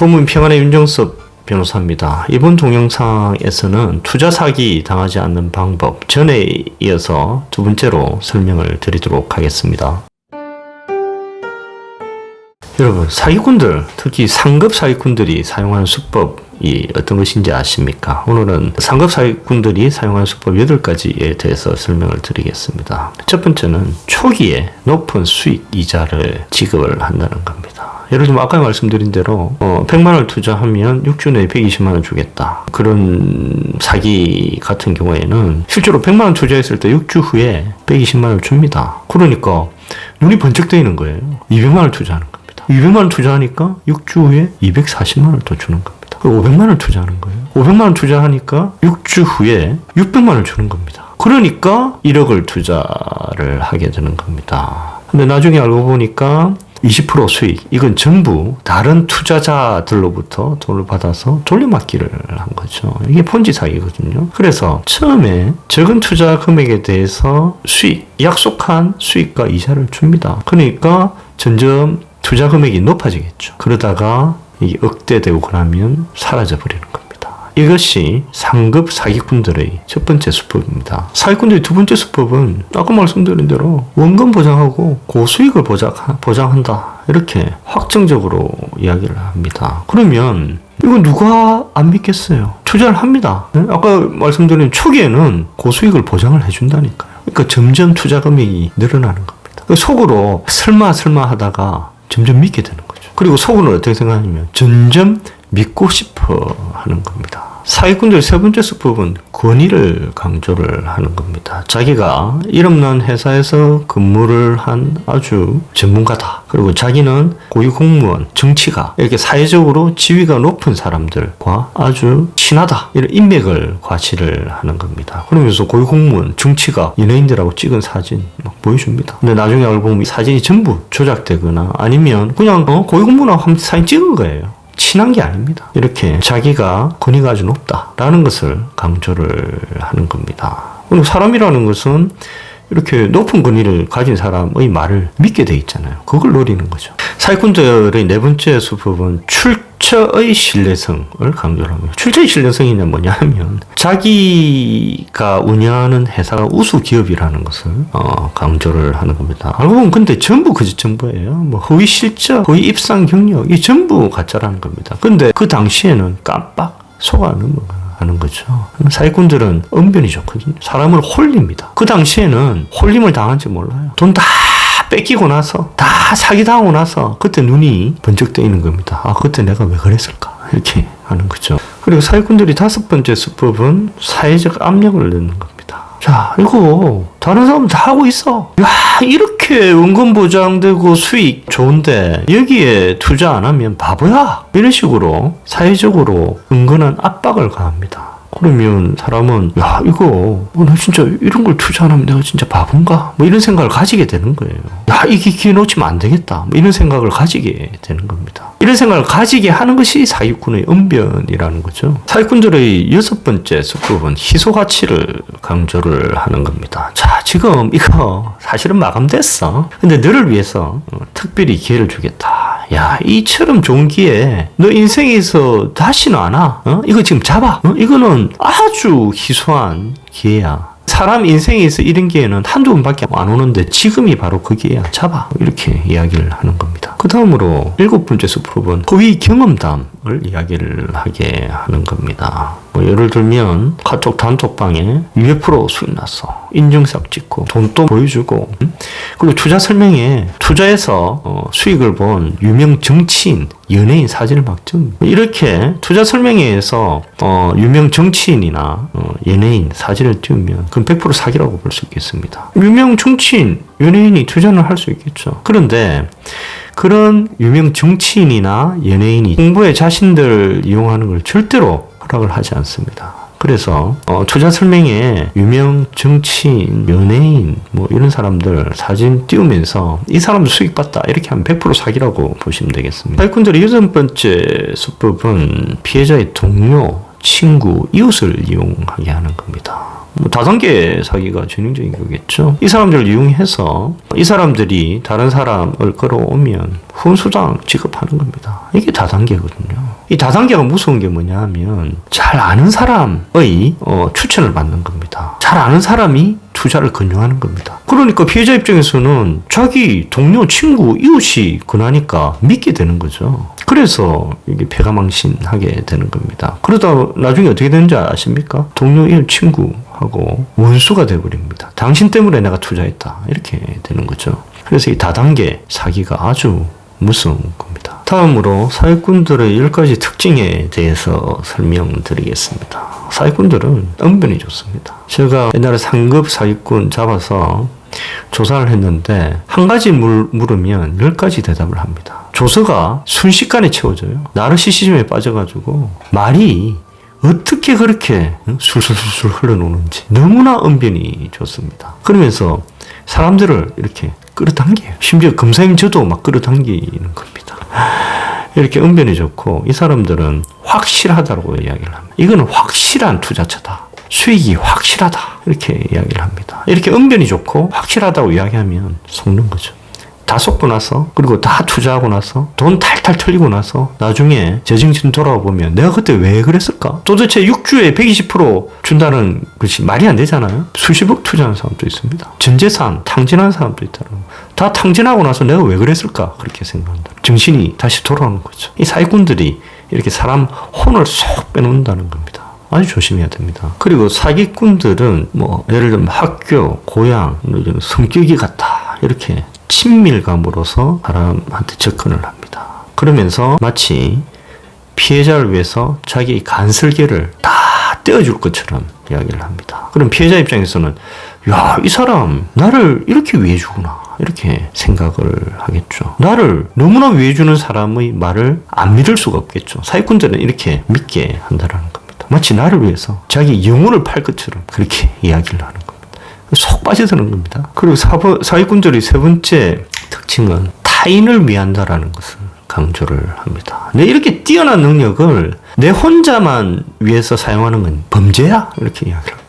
법무부 평안의 윤정섭 변호사입니다. 이번 동영상에서는 투자 사기 당하지 않는 방법 전에 이어서 두 번째로 설명을 드리도록 하겠습니다. 여러분 사기꾼들 특히 상급 사기꾼들이 사용하는 수법이 어떤 것인지 아십니까? 오늘은 상급 사기꾼들이 사용하는 수법 8가지에 대해서 설명을 드리겠습니다. 첫 번째는 초기에 높은 수익 이자를 지급을 한다는 겁니다. 예를 들면 아까 말씀드린 대로 어, 100만 원을 투자하면 6주 내에 120만 원 주겠다. 그런 사기 같은 경우에는 실제로 100만 원 투자했을 때 6주 후에 120만 원을 줍니다. 그러니까 눈이 번쩍 뜨이는 거예요. 200만 원을 투자하는. 200만 원 투자하니까 6주 후에 240만 원을 더 주는 겁니다. 500만 원을 투자하는 거예요. 500만 원 투자하니까 6주 후에 600만 원을 주는 겁니다. 그러니까 1억을 투자를 하게 되는 겁니다. 근데 나중에 알고 보니까 20% 수익 이건 전부 다른 투자자들로부터 돈을 받아서 돌려막기를 한 거죠. 이게 폰지 사기거든요. 그래서 처음에 적은 투자 금액에 대해서 수익 약속한 수익과 이자를 줍니다. 그러니까 점점 투자 금액이 높아지겠죠. 그러다가 이게 억대되고 그러면 사라져 버리는 겁니다. 이것이 상급 사기꾼들의 첫 번째 수법입니다. 사기꾼들의 두 번째 수법은 아까 말씀드린 대로 원금 보장하고 고수익을 보장, 보장한다. 이렇게 확정적으로 이야기를 합니다. 그러면 이거 누가 안 믿겠어요? 투자를 합니다. 네? 아까 말씀드린 초기에는 고수익을 보장을 해준다니까요. 그러니까 점점 투자 금액이 늘어나는 겁니다. 속으로 설마 설마 하다가 점점 믿게 되는 거죠. 그리고 속으로 어떻게 생각하냐면 점점 믿고 싶어 하는 겁니다. 사기꾼들 세 번째 수법은 권위를 강조를 하는 겁니다. 자기가 이름난 회사에서 근무를 한 아주 전문가다. 그리고 자기는 고위 공무원, 정치가 이렇게 사회적으로 지위가 높은 사람들과 아주 친하다. 이런 인맥을 과시를 하는 겁니다. 그러면서 고위 공무원, 정치가 연예인들하고 찍은 사진 막 보여줍니다. 근데 나중에 알고 보면 이 사진이 전부 조작되거나 아니면 그냥 어, 고위 공무원하고 한 사진 찍은 거예요. 친한 게 아닙니다. 이렇게 자기가 권위가 아주 높다라는 것을 강조를 하는 겁니다. 그리고 사람이라는 것은 이렇게 높은 권위를 가진 사람의 말을 믿게 돼 있잖아요. 그걸 노리는 거죠. 사기꾼들의 네 번째 수법은 출 처의 신뢰성을 강조를 합니다. 출처의 신뢰성이 뭐냐면 자기가 운영하는 회사가 우수 기업이라는 것을 어, 강조를 하는 겁니다. 알고 보면 근데 전부 거짓 정보예요. 뭐 허위 실적, 허위 입상 경력 이 전부 가짜라는 겁니다. 근데 그 당시에는 깜빡 속아는 거예요. 하는 거죠. 사기꾼들은 언변이 좋거든요. 사람을 홀립니다. 그 당시에는 홀림을 당한지 몰라요. 돈 다 뺏기고 나서 다 사기당하고 나서 그때 눈이 번쩍 뜨이는 겁니다. 아 그때 내가 왜 그랬을까 이렇게 하는 거죠. 그리고 사기꾼들이 다섯 번째 수법은 사회적 압력을 넣는 겁니다. 자, 이거 다른 사람 다 하고 있어. 야, 이렇게 원금 보장되고 수익 좋은데 여기에 투자 안 하면 바보야. 이런 식으로 사회적으로 은근한 압박을 가합니다. 그러면 사람은 야 이거 어, 나 진짜 이런 걸 투자 안 하면 내가 진짜 바본가? 뭐 이런 생각을 가지게 되는 거예요. 야 이게 기회 놓치면 안 되겠다. 뭐 이런 생각을 가지게 되는 겁니다. 이런 생각을 가지게 하는 것이 사기꾼의 언변이라는 거죠. 사기꾼들의 여섯 번째 수법은 희소 가치를 강조를 하는 겁니다. 자 지금 이거 사실은 마감됐어. 근데 너를 위해서 어, 특별히 기회를 주겠다. 야, 이처럼 좋은 기회, 너 인생에서 다시는 안 와. 어? 이거 지금 잡아. 어? 이거는 아주 희소한 기회야. 사람 인생에서 이런 기회는 한두 번밖에 안 오는데 지금이 바로 그 기회야. 잡아. 이렇게 이야기를 하는 겁니다. 그 다음으로 일곱 번째 수법은 허위 경험담을 이야기를 하게 하는 겁니다. 뭐 예를 들면 카톡 단톡방에 200% 수익 났어. 인증샷 찍고 돈도 보여주고 음? 그리고 투자 설명에 투자해서 어, 수익을 본 유명 정치인 연예인 사진을 막 찍는 이렇게 투자 설명회에서 어, 유명 정치인이나 어, 연예인 사진을 띄우면 그건 100% 사기라고 볼 수 있겠습니다. 유명 정치인 연예인이 투자를 할수 있겠죠. 그런데 그런 유명 정치인이나 연예인이 홍보에 자신들 이용하는 걸 절대로 허락을 하지 않습니다. 그래서 어, 투자 설명에 유명 정치인, 연예인 뭐 이런 사람들 사진 띄우면서 이 사람도 수익 봤다 이렇게 하면 100% 사기라고 보시면 되겠습니다. 사기꾼들의 여섯 번째 수법은 피해자의 동료, 친구, 이웃을 이용하게 하는 겁니다. 뭐 다단계 사기가 전형적인 거겠죠. 이 사람들을 이용해서 이 사람들이 다른 사람을 끌어오면 훈수당 지급하는 겁니다. 이게 다단계거든요. 이 다단계가 무서운 게 뭐냐 하면 잘 아는 사람의 어, 추천을 받는 겁니다. 잘 아는 사람이 투자를 권유하는 겁니다. 그러니까 피해자 입장에서는 자기 동료, 친구, 이웃이 권하니까 믿게 되는 거죠. 그래서 이게 배가망신하게 되는 겁니다. 그러다 나중에 어떻게 되는지 아십니까? 동료, 이웃, 친구하고 원수가 돼버립니다. 당신 때문에 내가 투자했다. 이렇게 되는 거죠. 그래서 이 다단계 사기가 아주 무서운 겁니다. 다음으로 사기꾼들의 10가지 특징에 대해서 설명드리겠습니다. 사기꾼들은 은변이 좋습니다. 제가 옛날에 상급 사기꾼 잡아서 조사를 했는데 한 가지 물, 물으면 10가지 대답을 합니다. 조서가 순식간에 채워져요. 나르시시즘에 빠져가지고 말이 어떻게 그렇게 술술술술 흘러노는지 너무나 은변이 좋습니다. 그러면서 사람들을 이렇게 끌어당겨요. 심지어 검사님 저도 막 끌어당기는 겁니다. 이렇게 은변이 좋고 이 사람들은 확실하다고 이야기를 합니다. 이거는 확실한 투자처다. 수익이 확실하다. 이렇게 이야기를 합니다. 이렇게 은변이 좋고 확실하다고 이야기하면 속는 거죠. 다 속고 나서 그리고 다 투자하고 나서 돈 탈탈 털리고 나서 나중에 제정신 돌아와 보면 내가 그때 왜 그랬을까? 도대체 6주에 120% 준다는 것이 말이 안 되잖아요. 수십억 투자한 사람도 있습니다. 전재산 탕진한 사람도 있다는 다 탕진하고 나서 내가 왜 그랬을까? 그렇게 생각한다. 정신이 다시 돌아오는 거죠. 이 사기꾼들이 이렇게 사람 혼을 쏙 빼놓는다는 겁니다. 아주 조심해야 됩니다. 그리고 사기꾼들은 뭐 예를 들면 학교, 고향, 이런 성격이 같다 이렇게 친밀감으로서 사람한테 접근을 합니다. 그러면서 마치 피해자를 위해서 자기 간설계를 다 떼어줄 것처럼 이야기를 합니다. 그럼 피해자 입장에서는 야, 이 사람 나를 이렇게 위해 주구나. 이렇게 생각을 하겠죠. 나를 너무나 위해주는 사람의 말을 안 믿을 수가 없겠죠. 사기꾼들은 이렇게 믿게 한다라는 겁니다. 마치 나를 위해서 자기 영혼을 팔 것처럼 그렇게 이야기를 하는 겁니다. 속 빠져드는 겁니다. 그리고 사부, 사기꾼들의 세 번째 특징은 타인을 위한다라는 것을 강조를 합니다. 내 이렇게 뛰어난 능력을 내 혼자만 위해서 사용하는 건 범죄야? 이렇게 이야기를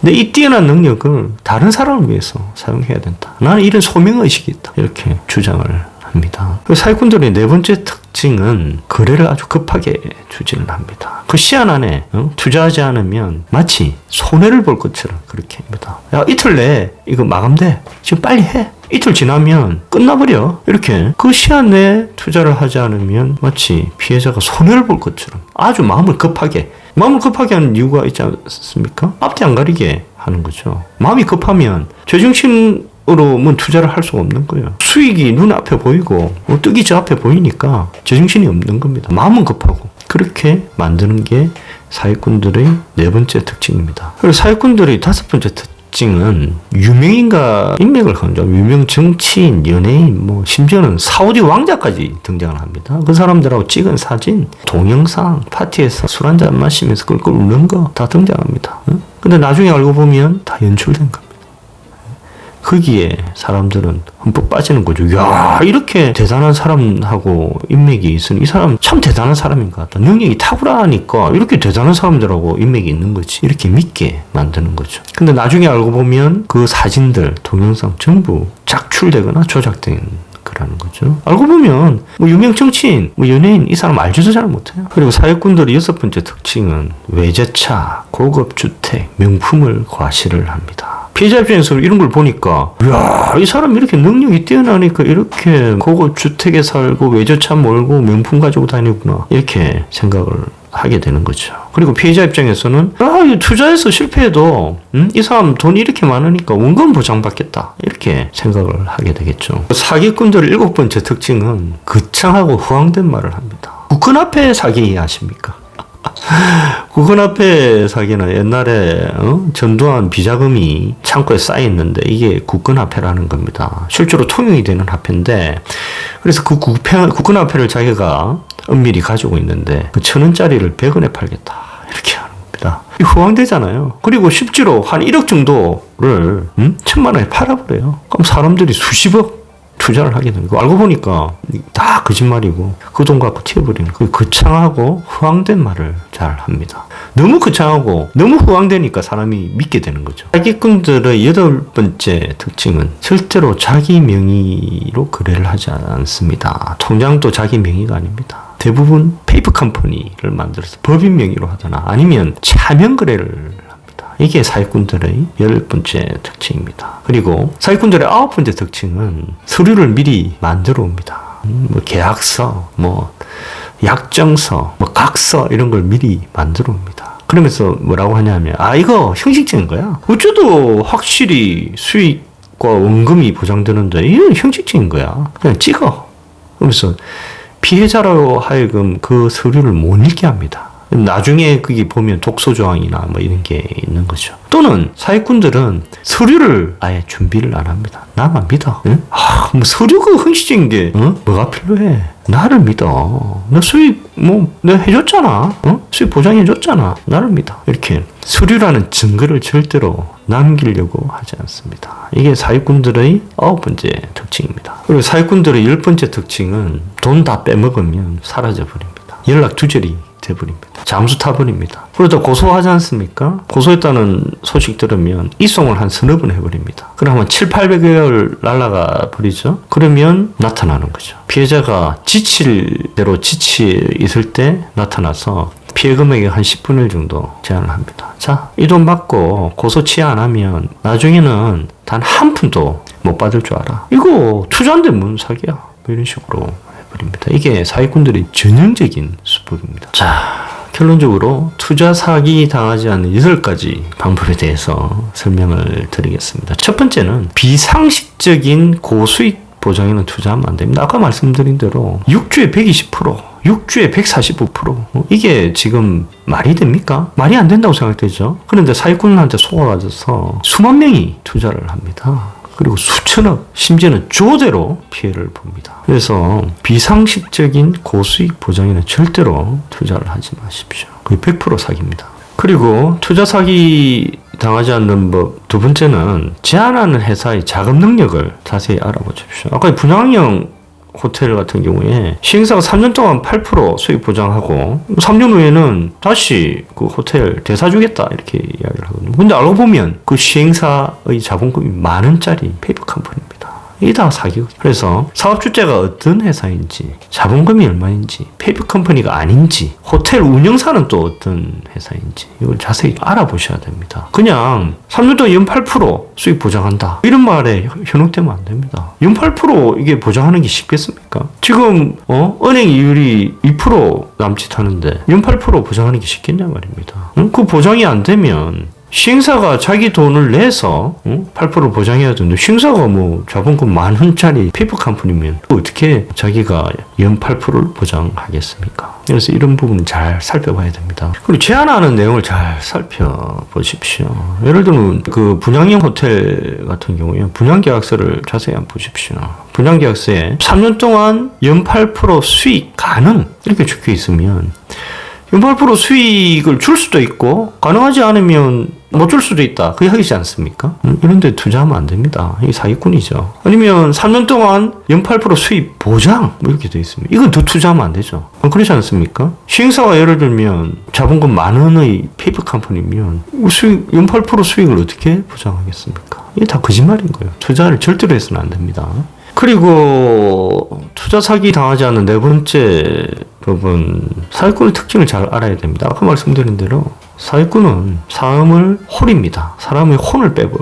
내이 뛰어난 능력을 다른 사람을 위해서 사용해야 된다. 나는 이런 소명의식이 있다. 이렇게 주장을 합니다. 사기꾼들의 네 번째 특징은 거래를 아주 급하게 추진을 합니다. 그 시한 안에 어? 투자하지 않으면 마치 손해를 볼 것처럼 그렇게 합니다. 야 이틀 내에 이거 마감돼. 지금 빨리 해. 이틀 지나면 끝나버려. 이렇게 그 시한 내에 투자를 하지 않으면 마치 피해자가 손해를 볼 것처럼 아주 마음을 급하게 마음을 급하게 하는 이유가 있지 않습니까? 앞뒤 안 가리게 하는 거죠. 마음이 급하면 제정신 으로는 투자를 할 수가 없는 거예요. 수익이 눈앞에 보이고 뭐 뜨기 저 앞에 보이니까 제정신이 없는 겁니다. 마음은 급하고 그렇게 만드는 게 사기꾼들의 네 번째 특징입니다. 그리고 사기꾼들의 다섯 번째 특징 은 유명인과 인맥을 강조 유명 정치인, 연예인, 뭐 심지어는 사우디 왕자까지 등장을 합니다. 그 사람들하고 찍은 사진, 동영상, 파티에서 술 한잔 마시면서 꿀꿀 웃는 거 다 등장합니다. 근데 나중에 알고 보면 다 연출된 겁니다. 거기에 사람들은 흠뻑 빠지는 거죠. 야, 이렇게 대단한 사람하고 인맥이 있으니 이 사람 참 대단한 사람인 것 같다. 능력이 탁월하니까 이렇게 대단한 사람들하고 인맥이 있는 거지. 이렇게 믿게 만드는 거죠. 근데 나중에 알고 보면 그 사진들, 동영상 전부 작출되거나 조작된 거라는 거죠. 알고 보면 뭐 유명 정치인, 뭐 연예인 이 사람 알지도 잘 못해요. 그리고 사회꾼들의 여섯 번째 특징은 외제차, 고급 주택, 명품을 과시를 합니다. 피해자 입장에서 이런 걸 보니까 야, 이 사람 이렇게 능력이 뛰어나니까 이렇게 고급 주택에 살고 외제차 몰고 명품 가지고 다니구나. 이렇게 생각을 하게 되는 거죠. 그리고 피해자 입장에서는 아, 투자해서 실패해도 음? 이 사람 돈이 이렇게 많으니까 원금 보장받겠다. 이렇게 생각을 하게 되겠죠. 사기꾼들의 일곱 번째 특징은 거창하고 후황된 말을 합니다. 국권 앞에 사기 아십니까? 국원 앞에 사기는 옛날에 어? 전두환 비자금이 창고에 쌓여 있는데 이게 국권 화폐라는 겁니다. 실제로 통용이 되는 화폐인데 그래서 그 국회, 화폐를 자기가 은밀히 가지고 있는데 그 천 원짜리를 백 원에 팔겠다 이렇게 하는 겁니다. 후황되잖아요. 그리고 실제로 한 1억 정도를 음? 천만 원에 팔아버려요. 그럼 사람들이 수십억 투자를 하게 되는 거. 알고 보니까 다 거짓말이고 그 돈 갖고 튀어버리는 그 거창하고 후황된 말을 잘 합니다. 너무 거창하고 너무 후황되니까 사람이 믿게 되는 거죠. 사기꾼들의 여덟 번째 특징은 절대로 자기 명의로 거래를 하지 않습니다. 통장도 자기 명의가 아닙니다. 대부분 페이퍼 컴퍼니를 만들어서 법인 명의로 하거나 아니면 차명 거래를. 이게 사기꾼들의 열 번째 특징입니다. 그리고 사기꾼들의 아홉 번째 특징은 서류를 미리 만들어 옵니다. 음, 뭐 계약서, 뭐 약정서, 뭐 각서 이런 걸 미리 만들어 옵니다. 그러면서 뭐라고 하냐면 아 이거 형식적인 거야. 어쩌도 확실히 수익과 원금이 보장되는데 이건 형식적인 거야. 그냥 찍어. 그러면서 피해자로 하여금 그 서류를 못 읽게 합니다. 나중에 거기 보면 독소 조항이나 뭐 이런 게 있는 거죠. 또는 사기꾼들은 서류를 아예 준비를 안 합니다. 나만 믿어. 응? 아, 뭐 서류가 형식적인데 어? 뭐가 필요해? 나를 믿어. 너 수익 뭐 내가 해줬잖아. 어? 수익 보장해줬잖아. 나를 믿어. 이렇게 서류라는 증거를 절대로 남기려고 하지 않습니다. 이게 사기꾼들의 아홉 번째 특징입니다. 그리고 사기꾼들의 열 번째 특징은 돈 다 빼먹으면 사라져 버립니다. 연락 두절이 돼버립니다. 잠수 타버립니다. 그러다 고소하지 않습니까? 고소했다는 소식 들으면 이송을 한 서너 번 해버립니다. 그러면 7, 800을 날라가 버리죠? 그러면 나타나는 거죠. 피해자가 지칠 대로 지치 있을 때 나타나서 피해 금액의 한 10분의 1 정도 제한을 합니다. 자, 이 돈 받고 고소 취하 안 하면 나중에는 단 한 푼도 못 받을 줄 알아. 이거 투자인데 뭔 사기야. 뭐 이런 식으로 해버립니다. 이게 사기꾼들의 전형적인 수법입니다. 자, 결론적으로 투자 사기 당하지 않는 여덟 가지 방법에 대해서 설명을 드리겠습니다. 첫 번째는 비상식적인 고수익 보장에는 투자하면 안 됩니다. 아까 말씀드린 대로 6주에 120%, 6주에 145%. 어, 이게 지금 말이 됩니까? 말이 안 된다고 생각되죠. 그런데 사기꾼한테 속아가져서 수만 명이 투자를 합니다. 그리고 수천억, 심지어는 조대로 피해를 봅니다. 그래서 비상식적인 고수익 보장에는 절대로 투자를 하지 마십시오. 거의 100% 사기입니다. 그리고 투자 사기 당하지 않는 법. 두 번째는 제안하는 회사의 자금 능력을 자세히 알아보십시오. 아까 분양형 호텔 같은 경우에 시행사가 3년 동안 8% 수익 보장하고 3년 후에는 다시 그 호텔 대사 주겠다 이렇게 이야기를 하거든요. 근데 알고 보면 그 시행사의 자본금이 만 원짜리 페이퍼 컴퍼니입니다. 이게 다 사기거든요. 그래서 사업 주체가 어떤 회사인지, 자본금이 얼마인지, 페이퍼 컴퍼니가 아닌지, 호텔 운영사는 또 어떤 회사인지 이걸 자세히 알아보셔야 됩니다. 그냥 3년 동안 연8% 수익 보장한다. 이런 말에 현혹되면 안 됩니다. 연8% 이게 보장하는 게 쉽겠습니까? 지금 어? 은행 이율이 2% 남짓하는데 연8% 보장하는 게 쉽겠냐 말입니다. 응? 그 보장이 안 되면 시행사가 자기 돈을 내서 응? 8% 보장해야 되는데 시행사가 뭐 자본금 만 원짜리 페이퍼 컴퍼니면 어떻게 자기가 연 8%를 보장하겠습니까? 그래서 이런 부분은 잘 살펴봐야 됩니다. 그리고 제안하는 내용을 잘 살펴보십시오. 예를 들면 그 분양형 호텔 같은 경우에 분양계약서를 자세히 한번 보십시오. 분양계약서에 3년 동안 연 8% 수익 가능 이렇게 적혀 있으면 연8% 수익을 줄 수도 있고 가능하지 않으면 못 줄 수도 있다. 그 이야기지 않습니까? 음, 이런데 투자하면 안 됩니다. 이게 사기꾼이죠. 아니면 3년 동안 연8% 수익 보장 뭐 이렇게 돼 있습니다. 이건 더 투자하면 안 되죠. 어, 그렇지 않습니까? 시행사가 예를 들면 자본금 만 원의 페이퍼 컴퍼니면 수익 연8% 수익을 어떻게 보장하겠습니까? 이게 다 거짓말인 거예요. 투자를 절대로 해서는 안 됩니다. 그리고 투자 사기 당하지 않는 네 번째 부분 사기꾼의 특징을 잘 알아야 됩니다. 아까 말씀드린 대로 사기꾼은 사람을 홀입니다. 사람의 혼을 빼버,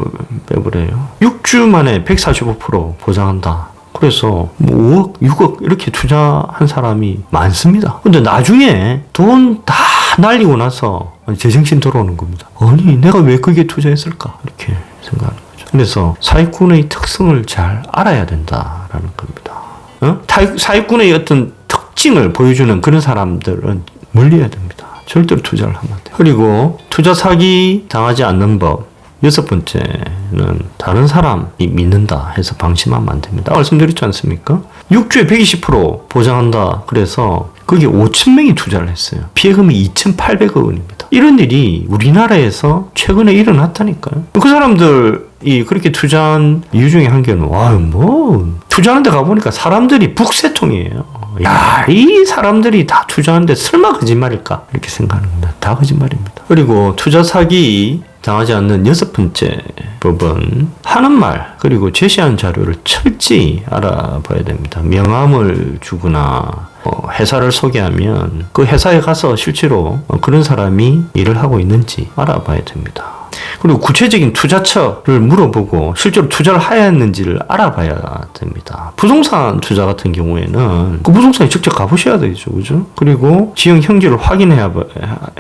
빼버려요. 6주 만에 145% 보장한다. 그래서 뭐 5억, 6억 이렇게 투자한 사람이 많습니다. 근데 나중에 돈 다 날리고 나서 제정신 돌아오는 겁니다. 아니 내가 왜 그게 투자했을까? 이렇게 거죠. 그래서 사기꾼의 특성을 잘 알아야 된다라는 겁니다. 어? 사기꾼의 어떤 특징을 보여주는 그런 사람들은 멀리해야 됩니다. 절대로 투자를 하면 안 돼요. 그리고 투자 사기 당하지 않는 법. 여섯 번째는 다른 사람이 믿는다 해서 방심하면 안 됩니다. 말씀드렸지 않습니까? 6주에 120% 보장한다. 그래서 거기에 5천 명이 투자를 했어요. 피해금이 2,800억 원입니다. 이런 일이 우리나라에서 최근에 일어났다니까요. 그 사람들이 그렇게 투자한 이유 중에 한 개는 와, 뭐 투자하는 데 가보니까 사람들이 북새통이에요. 야, 이 사람들이 다 투자하는데 설마 거짓말일까? 이렇게 생각하는 겁니다. 다 거짓말입니다. 그리고 투자 사기 당하지 않는 여섯 번째 법은 하는 말 그리고 제시한 자료를 철저히 알아봐야 됩니다. 명함을 주거나 어, 회사를 소개하면 그 회사에 가서 실제로 어, 그런 사람이 일을 하고 있는지 알아봐야 됩니다. 그리고 구체적인 투자처를 물어보고 실제로 투자를 하였는지를 알아봐야 됩니다. 부동산 투자 같은 경우에는 그 부동산에 직접 가보셔야 되죠, 그죠? 그리고 지형 형질을 확인해야 봐-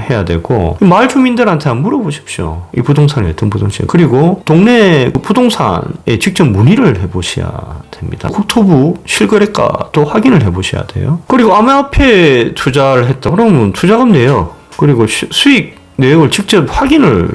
해야 되고 마을 주민들한테 한번 물어보십시오. 이 부동산이 어떤 부동산? 그리고 동네 그 부동산에 직접 문의를 해보셔야 됩니다. 국토부 실거래가도 확인을 해보셔야 돼요. 그리고 암호화폐 투자를 했다. 그러면 투자금 내역 그리고 시- 수익 내역을 직접 확인을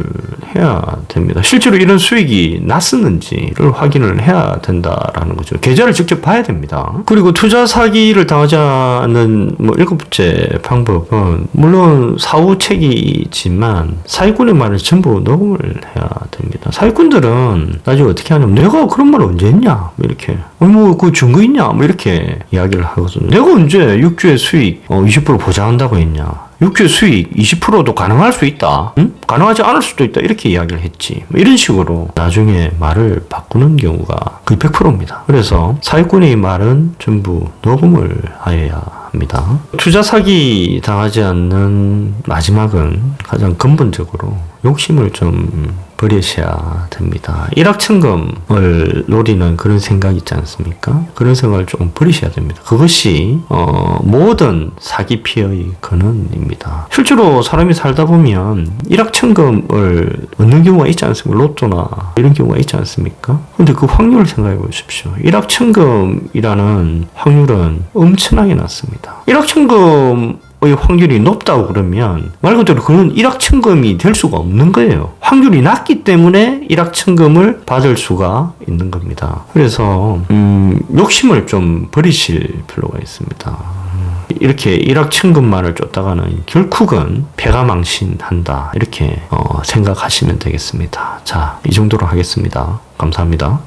해야 됩니다. 실제로 이런 수익이 났었는지를 확인을 해야 된다라는 거죠. 계좌를 직접 봐야 됩니다. 그리고 투자 사기를 당하지 않는 뭐 일곱째 방법은 물론 사후책이지만 사기꾼의 말을 전부 녹음을 해야 됩니다. 사기꾼들은 나중에 어떻게 하냐면 내가 그런 말 언제 했냐 뭐 이렇게 뭐그 증거 있냐 뭐 이렇게 이야기를 하거든요. 내가 언제 6주의 수익 어, 20% 보장한다고 했냐? 6주 수익 20%도 가능할 수 있다. 응? 가능하지 않을 수도 있다. 이렇게 이야기를 했지. 뭐 이런 식으로 나중에 말을 바꾸는 경우가 거의 100%입니다. 그래서 사기꾼의 말은 전부 녹음을 하여야 합니다. 투자 사기 당하지 않는 마지막은 가장 근본적으로 욕심을 좀 버리셔야 됩니다. 일확천금을 노리는 그런 생각 있지 않습니까? 그런 생각을 좀 버리셔야 됩니다. 그것이 어, 모든 사기 피해의 근원입니다. 실제로 사람이 살다 보면 일확천금을 얻는 경우가 있지 않습니까? 로또나 이런 경우가 있지 않습니까? 근데 그 확률을 생각해 보십시오. 일확천금이라는 확률은 엄청나게 낮습니다. 일확천금 의 확률이 높다고 그러면 말 그대로 그건 일확천금이 될 수가 없는 거예요. 확률이 낮기 때문에 일확천금을 받을 수가 있는 겁니다. 그래서 음, 욕심을 좀 버리실 필요가 있습니다. 음, 이렇게 일확천금만을 쫓다가는 결국은 배가 망신한다 이렇게 어, 생각하시면 되겠습니다. 자, 이 정도로 하겠습니다. 감사합니다.